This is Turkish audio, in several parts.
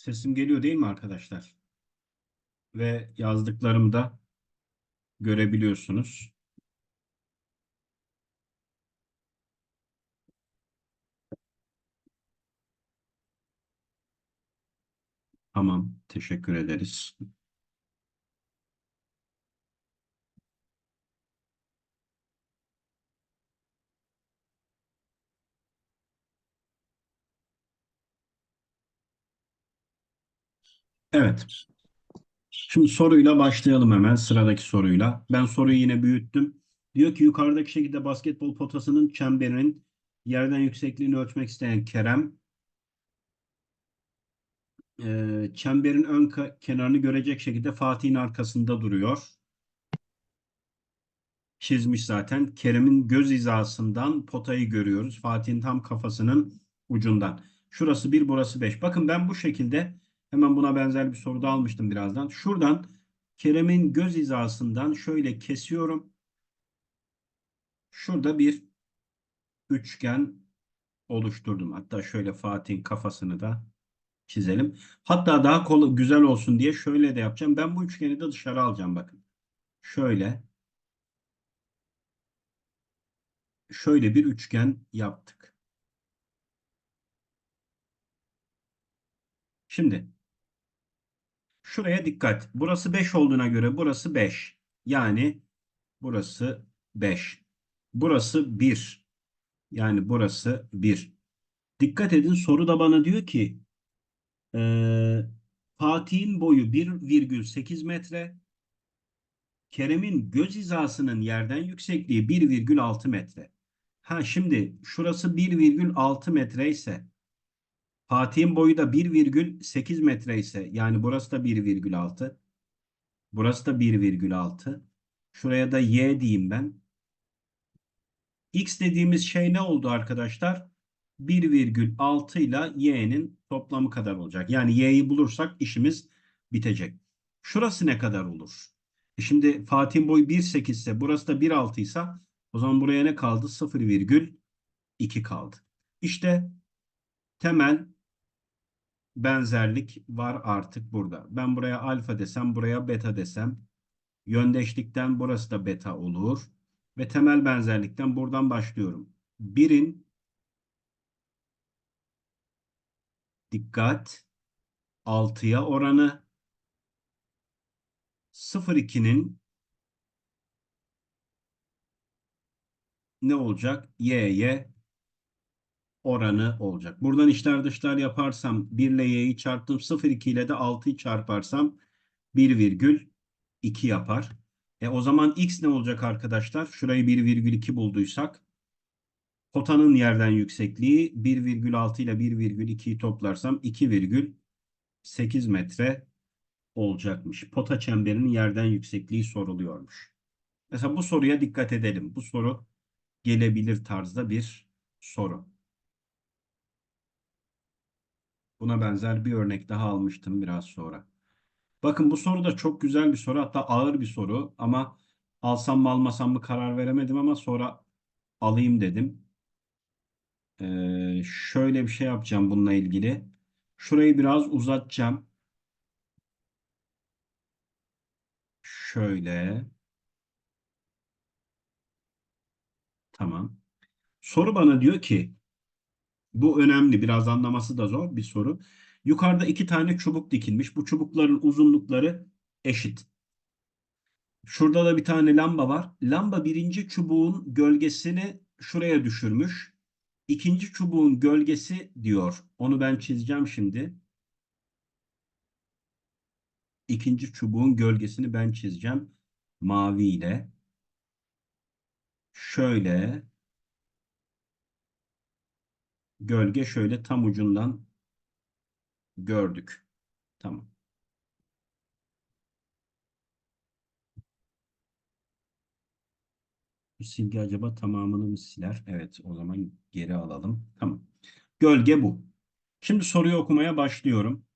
Sesim geliyor değil mi arkadaşlar? Ve yazdıklarımı da görebiliyorsunuz. Tamam, teşekkür ederiz. Evet. Şimdi soruyla başlayalım hemen sıradaki soruyla. Ben soruyu yine büyüttüm. Diyor ki yukarıdaki şekilde basketbol potasının çemberinin yerden yüksekliğini ölçmek isteyen Kerem e, çemberin ön kenarını görecek şekilde Fatih'in arkasında duruyor. Çizmiş zaten. Kerem'in göz hizasından potayı görüyoruz. Fatih'in tam kafasının ucundan. Şurası 1, burası 5. Bakın ben bu şekilde hemen buna benzer bir soru da almıştım birazdan. Şuradan Kerem'in göz hizasından şöyle kesiyorum. Şurada bir üçgen oluşturdum. Hatta şöyle Fatih'in kafasını da çizelim. Hatta daha kol güzel olsun diye şöyle de yapacağım. Ben bu üçgeni de dışarı alacağım bakın. Şöyle. Şöyle bir üçgen yaptık. Şimdi şuraya dikkat. Burası 5 olduğuna göre burası 5. Yani burası 5. Burası 1. Yani burası 1. Dikkat edin soru da bana diyor ki eee, Fatih'in boyu 1,8 metre. Kerem'in göz hizasının yerden yüksekliği 1,6 metre. Ha şimdi şurası 1,6 metre ise Fatih'in boyu da 1,8 metre ise yani burası da 1,6. Burası da 1,6. Şuraya da y diyeyim ben. X dediğimiz şey ne oldu arkadaşlar? 1,6 ile y'nin toplamı kadar olacak. Yani y'yi bulursak işimiz bitecek. Şurası ne kadar olur? E şimdi Fatih'in boyu 1,8 ise burası da 1,6 ise o zaman buraya ne kaldı? 0,2 kaldı. İşte temel benzerlik var artık burada. Ben buraya alfa desem, buraya beta desem, yöndeşlikten burası da beta olur. Ve temel benzerlikten buradan başlıyorum. Birin dikkat 6'ya oranı 0,2'nin ne olacak? Y'ye oranı olacak. Buradan içler dışlar yaparsam 1 ile y'yi çarptım. 0,2 ile de 6'yı çarparsam 1,2 yapar. E o zaman x ne olacak arkadaşlar? Şurayı 1,2 bulduysak potanın yerden yüksekliği 1,6 ile 1,2'yi toplarsam 2,8 metre olacakmış. Pota çemberinin yerden yüksekliği soruluyormuş. Mesela bu soruya dikkat edelim. Bu soru gelebilir tarzda bir soru. Buna benzer bir örnek daha almıştım biraz sonra. Bakın bu soru da çok güzel bir soru. Hatta ağır bir soru ama alsam mı almasam mı karar veremedim ama sonra alayım dedim. Ee, şöyle bir şey yapacağım bununla ilgili. Şurayı biraz uzatacağım. Şöyle. Tamam. Soru bana diyor ki bu önemli. Biraz anlaması da zor bir soru. Yukarıda iki tane çubuk dikilmiş. Bu çubukların uzunlukları eşit. Şurada da bir tane lamba var. Lamba birinci çubuğun gölgesini şuraya düşürmüş. İkinci çubuğun gölgesi diyor. Onu ben çizeceğim şimdi. İkinci çubuğun gölgesini ben çizeceğim. Mavi ile. Şöyle. Gölge şöyle tam ucundan gördük. Tamam. Bu silgi acaba tamamını mı siler? Evet, o zaman geri alalım. Tamam. Gölge bu. Şimdi soruyu okumaya başlıyorum.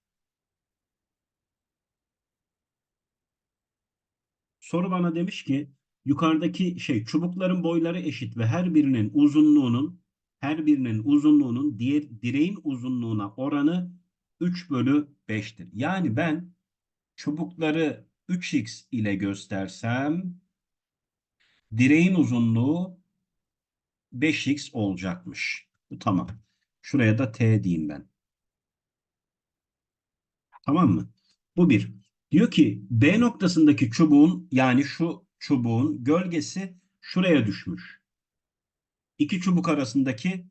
Soru bana demiş ki yukarıdaki şey çubukların boyları eşit ve her birinin uzunluğunun her birinin uzunluğunun diğer direğin uzunluğuna oranı 3 bölü 5'tir. Yani ben çubukları 3x ile göstersem direğin uzunluğu 5x olacakmış. Bu tamam. Şuraya da t diyeyim ben. Tamam mı? Bu bir. Diyor ki B noktasındaki çubuğun yani şu çubuğun gölgesi şuraya düşmüş. İki çubuk arasındaki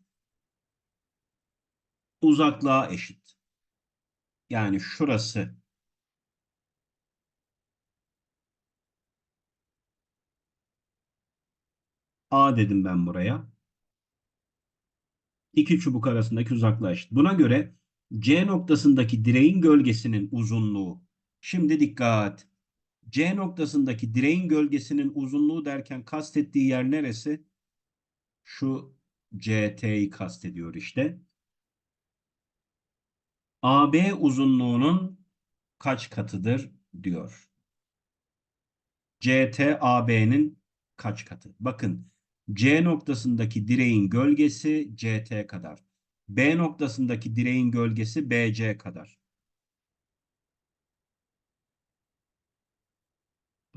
uzaklığa eşit. Yani şurası A dedim ben buraya. İki çubuk arasındaki uzaklığa eşit. Buna göre C noktasındaki direğin gölgesinin uzunluğu. Şimdi dikkat. C noktasındaki direğin gölgesinin uzunluğu derken kastettiği yer neresi? Şu CT'yi kastediyor işte. AB uzunluğunun kaç katıdır diyor. CT AB'nin kaç katı? Bakın C noktasındaki direğin gölgesi CT kadar. B noktasındaki direğin gölgesi BC kadar.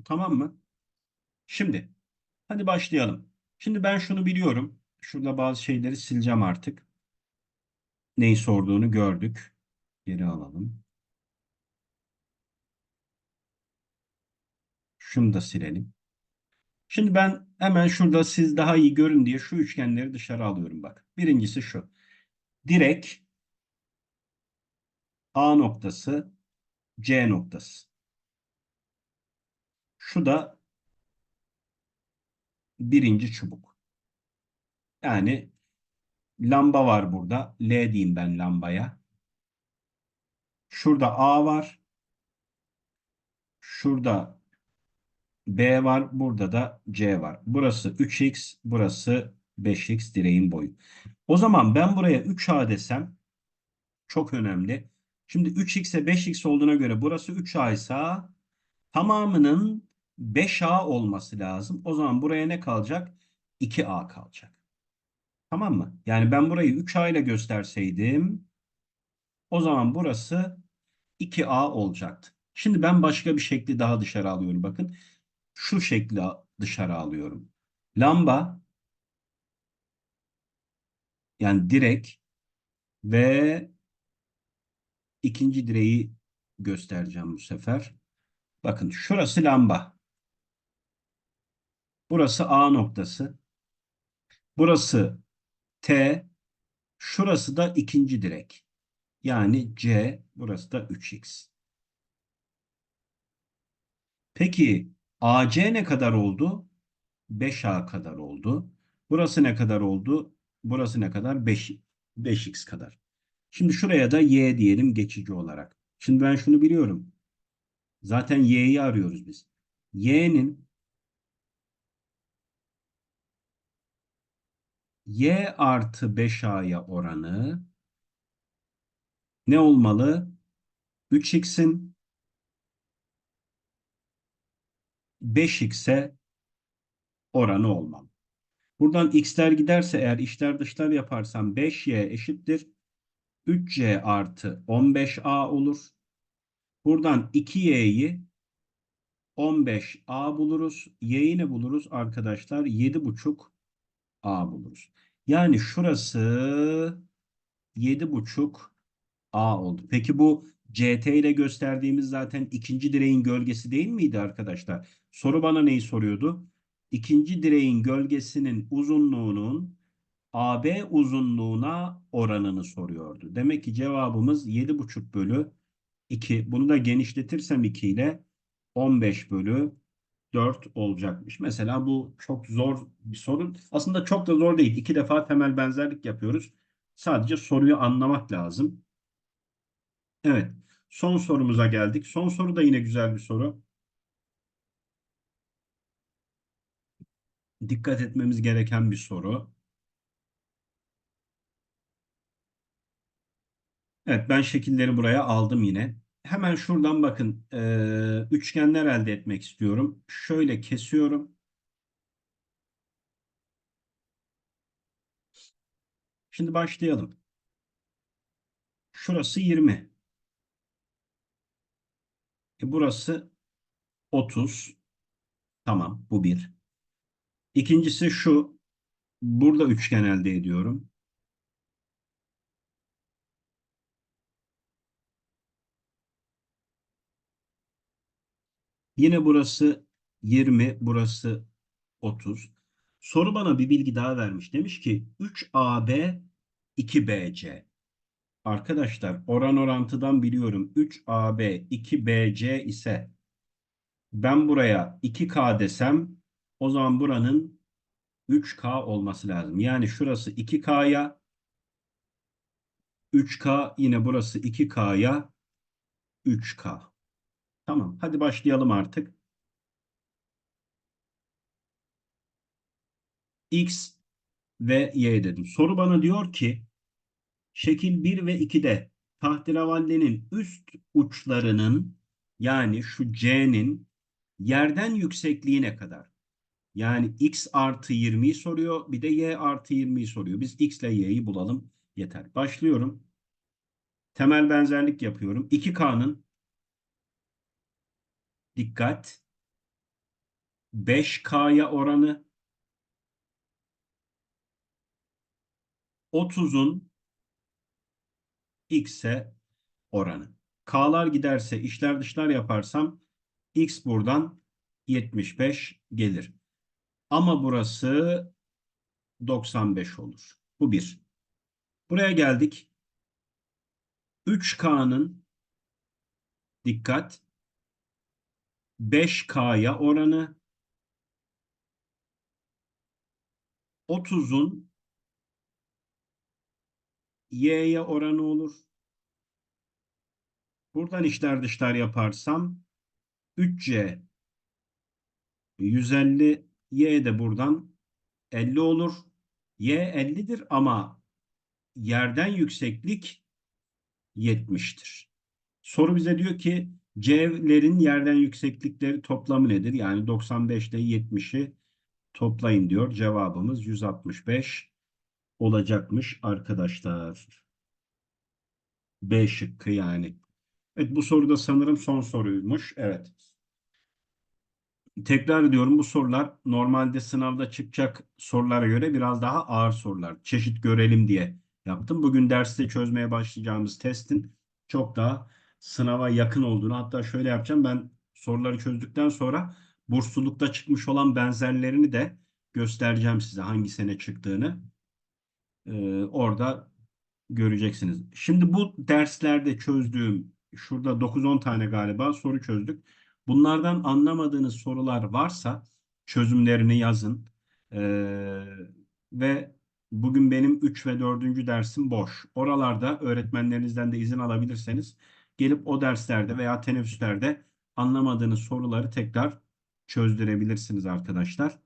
Tamam mı? Şimdi hadi başlayalım. Şimdi ben şunu biliyorum. Şurada bazı şeyleri sileceğim artık. Neyi sorduğunu gördük. Geri alalım. Şunu da silelim. Şimdi ben hemen şurada siz daha iyi görün diye şu üçgenleri dışarı alıyorum bak. Birincisi şu. Direk A noktası C noktası. Şu da birinci çubuk. Yani lamba var burada. L diyeyim ben lambaya. Şurada A var. Şurada B var. Burada da C var. Burası 3x, burası 5x direğin boyu. O zaman ben buraya 3A desem çok önemli. Şimdi 3x'e 5x olduğuna göre burası 3A ise tamamının 5A olması lazım. O zaman buraya ne kalacak? 2A kalacak. Tamam mı? Yani ben burayı 3A ile gösterseydim o zaman burası 2A olacaktı. Şimdi ben başka bir şekli daha dışarı alıyorum. Bakın şu şekli dışarı alıyorum. Lamba yani direk ve ikinci direği göstereceğim bu sefer. Bakın şurası lamba. Burası A noktası. Burası T. Şurası da ikinci direk. Yani C. Burası da 3X. Peki AC ne kadar oldu? 5A kadar oldu. Burası ne kadar oldu? Burası ne kadar? 5, 5X kadar. Şimdi şuraya da Y diyelim geçici olarak. Şimdi ben şunu biliyorum. Zaten Y'yi arıyoruz biz. Y'nin Y artı 5A'ya oranı ne olmalı? 3X'in 5x'e oranı olmalı. Buradan x'ler giderse eğer içler dışlar yaparsam 5y eşittir. 3c artı 15a olur. Buradan 2y'yi 15a buluruz. Y'yi ne buluruz arkadaşlar? 7,5a buluruz. Yani şurası 7,5a oldu. Peki bu CT ile gösterdiğimiz zaten ikinci direğin gölgesi değil miydi arkadaşlar? Soru bana neyi soruyordu? İkinci direğin gölgesinin uzunluğunun AB uzunluğuna oranını soruyordu. Demek ki cevabımız 7,5 bölü 2. Bunu da genişletirsem 2 ile 15 bölü 4 olacakmış. Mesela bu çok zor bir soru. Aslında çok da zor değil. İki defa temel benzerlik yapıyoruz. Sadece soruyu anlamak lazım. Evet. Son sorumuza geldik. Son soru da yine güzel bir soru. Dikkat etmemiz gereken bir soru. Evet ben şekilleri buraya aldım yine hemen şuradan bakın e, üçgenler elde etmek istiyorum. Şöyle kesiyorum. Şimdi başlayalım. Şurası 20. E burası 30. Tamam bu bir. İkincisi şu. Burada üçgen elde ediyorum. Yine burası 20, burası 30. Soru bana bir bilgi daha vermiş. Demiş ki 3AB 2BC. Arkadaşlar oran orantıdan biliyorum 3AB 2BC ise ben buraya 2K desem o zaman buranın 3K olması lazım. Yani şurası 2K'ya 3K yine burası 2K'ya 3K. Tamam hadi başlayalım artık. X ve Y dedim. Soru bana diyor ki şekil 1 ve 2'de tahterevallenin üst uçlarının yani şu C'nin yerden yüksekliği ne kadar? Yani X artı 20'yi soruyor bir de Y artı 20'yi soruyor. Biz X ile Y'yi bulalım yeter. Başlıyorum. Temel benzerlik yapıyorum. 2K'nın dikkat 5K'ya oranı 30'un x'e oranı. K'lar giderse işler dışlar yaparsam x buradan 75 gelir. Ama burası 95 olur. Bu bir. Buraya geldik. 3K'nın dikkat 5K'ya oranı 30'un y'ye oranı olur. Buradan işler dışlar yaparsam 3c 150 y de buradan 50 olur. y 50'dir ama yerden yükseklik 70'tir. Soru bize diyor ki c'lerin yerden yükseklikleri toplamı nedir? Yani 95 ile 70'i toplayın diyor. Cevabımız 165 olacakmış arkadaşlar. B şıkkı yani. Evet bu soruda sanırım son soruymuş. Evet. Tekrar ediyorum bu sorular normalde sınavda çıkacak sorulara göre biraz daha ağır sorular. Çeşit görelim diye yaptım. Bugün derste çözmeye başlayacağımız testin çok daha sınava yakın olduğunu hatta şöyle yapacağım ben soruları çözdükten sonra burslulukta çıkmış olan benzerlerini de göstereceğim size hangi sene çıktığını. Ee, orada göreceksiniz. Şimdi bu derslerde çözdüğüm şurada 9-10 tane galiba soru çözdük. Bunlardan anlamadığınız sorular varsa çözümlerini yazın. Ee, ve bugün benim 3 ve 4. dersim boş. Oralarda öğretmenlerinizden de izin alabilirseniz gelip o derslerde veya teneffüslerde anlamadığınız soruları tekrar çözdürebilirsiniz arkadaşlar.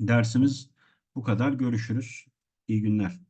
Dersimiz bu kadar. Görüşürüz. İyi günler.